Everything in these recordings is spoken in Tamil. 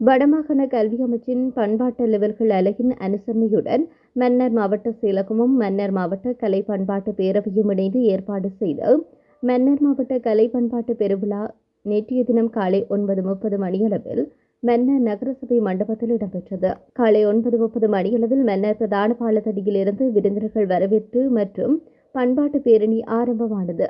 வடமாகாண கல்வி அமைச்சின் பண்பாட்டு அலுவல்கள் அலகின் அனுசரணையுடன் மன்னர் மாவட்ட செயலகமும் மன்னர் மாவட்ட கலை பண்பாட்டு பேரவையும் இணைந்து ஏற்பாடு செய்த மன்னர் மாவட்ட கலை பண்பாட்டு பெருவிழா நேற்றைய தினம் காலை ஒன்பது முப்பது மணியளவில் மன்னர் நகரசபை மண்டபத்தில் இடம்பெற்றது. காலை ஒன்பது முப்பது மணியளவில் மன்னர் பிரதான பாலத்தடியிலிருந்து விருந்தினர்கள் வரவேற்பு மற்றும் பண்பாட்டு பேரணி ஆரம்பமானது.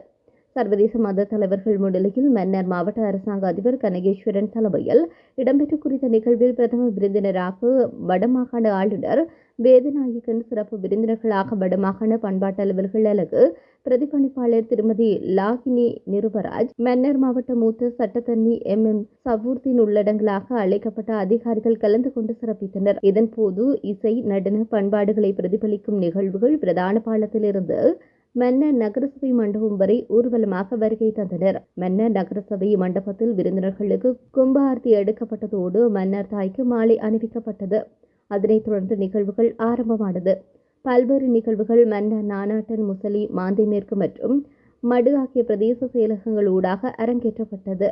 சர்வதேச மத தலைவர்கள் முன்னிலையில் மன்னர் மாவட்ட அரசாங்க அதிபர் கனகேஸ்வரன் தலைமையில் இடம்பெற்ற குறித்த நிகழ்வில் பிரதம விருந்தினராக வடமாகாண ஆளுநர் வேதநாயகன் சிறப்பு விருந்தினர்களாக வடமாகாண பண்பாட்டு அலுவல்கள் அலகு பிரதிபலிப்பாளர் திருமதி லாகினி நிருபராஜ் மன்னர் மாவட்ட மூத்த சட்டத்தண்ணி எம். எம். சவூர்த்தின் உள்ளடங்களாக அழைக்கப்பட்ட அதிகாரிகள் கலந்து கொண்டு சிறப்பித்தனர். இதன்போது இசை நடன பண்பாடுகளை பிரதிபலிக்கும் நிகழ்வுகள் பிரதான பாலத்திலிருந்து மன்னர் நகரசபை மண்டபம் வரை ஊர்வலமாக வருகை தந்தனர். மன்னர் நகரசபை மண்டபத்தில் விருந்தினர்களுக்கு கும்பார்த்தி எடுக்கப்பட்டதோடு மன்னர் தாய்க்கு மாலை அணிவிக்கப்பட்டது. அதனைத் தொடர்ந்து நிகழ்வுகள் ஆரம்பமானது. பல்வேறு நிகழ்வுகள் மன்னர் நானாட்டன் முசலி மாந்தைமேற்கு மற்றும் மடு ஆகிய பிரதேச செயலகங்கள் ஊடாக அரங்கேற்றப்பட்டது.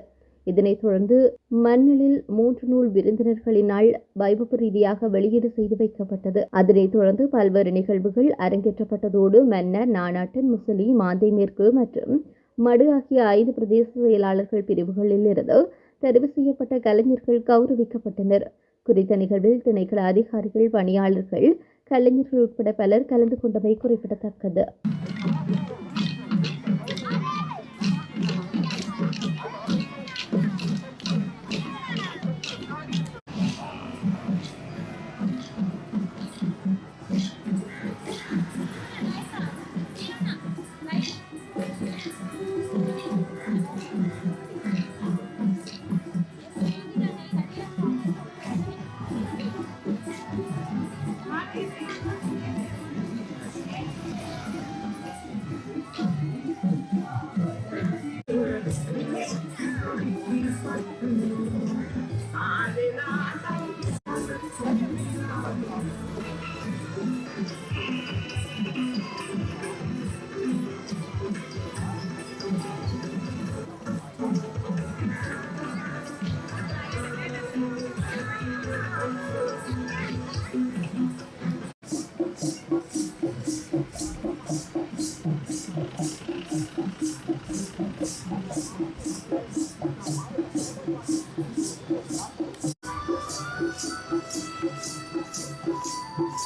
இதனைத் தொடர்ந்து மண்ணலில் மூன்று நூல் விருந்தினர்களினால் வைபவ ரீதியாக வெளியீடு செய்து வைக்கப்பட்டது. அதனைத் தொடர்ந்து பல்வேறு நிகழ்வுகள் அரங்கேற்றப்பட்டதோடு மன்னர் நானாட்டன் முசலி மாந்தை மேற்கு மற்றும் மடு ஆகிய ஐந்து பிரதேச செயலாளர்கள் பிரிவுகளில் இருந்து தெரிவு செய்யப்பட்ட கலைஞர்கள் கௌரவிக்கப்பட்டனர். குறித்த நிகழ்வில் திணைக்கள அதிகாரிகள் பணியாளர்கள் கலைஞர்கள் உட்பட பலர் கலந்து கொண்டமை குறிப்பிடத்தக்கது. Boots, boots, boots, boots, boots, boots, boots.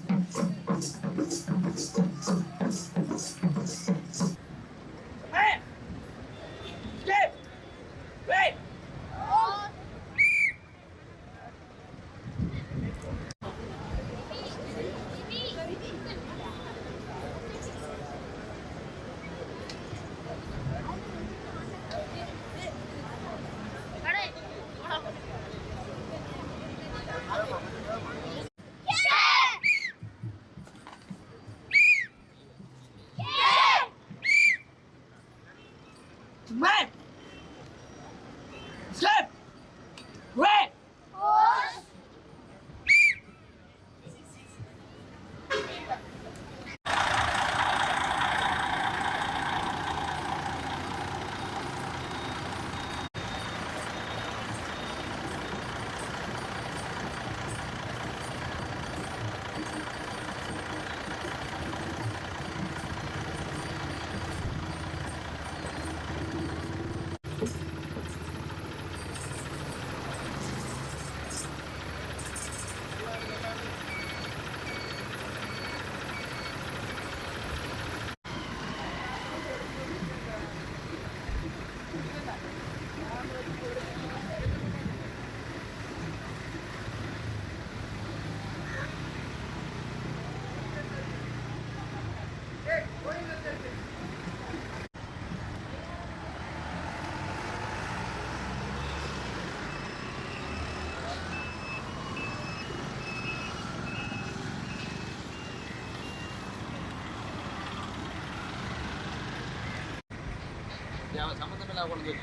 சம்மந்தம் இல்லாமல் கொண்டு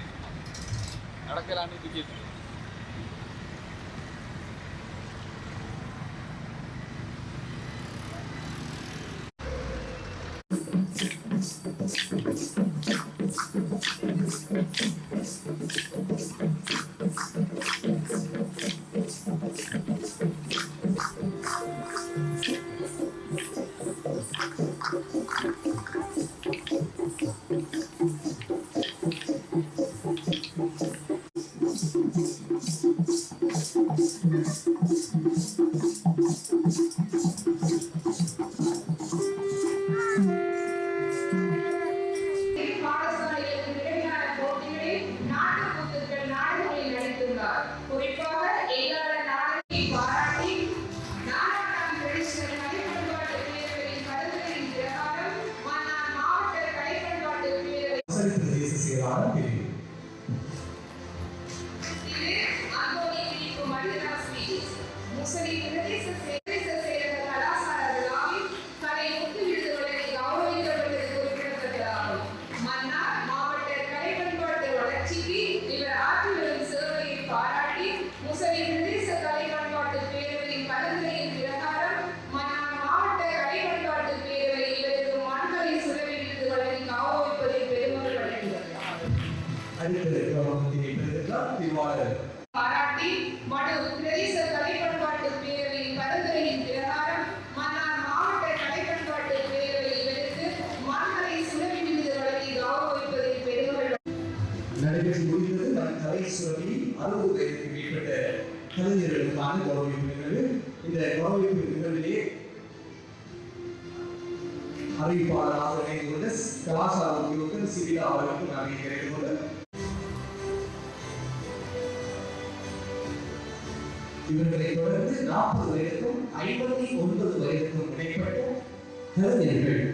நடக்கலான்னு தூக்கிட்டு அறுபது மேற்பட்ட கலைஞர்களுக்கான கௌரவிப்பு நிகழ்வு இந்த கௌரவிப்பு நிகழ்விலே அறிவிப்பாளராக இணைந்து கொண்ட கலாச்சார உத்தியோகர் சிவிலா அவர்களுக்கு நான் இணைந்து கொண்டு இவர்களை தொடர்ந்து நாற்பது வயதுக்கும் ஐம்பத்தி ஒன்பது வயதுக்கும் இடைப்பட்ட கலைஞர்கள்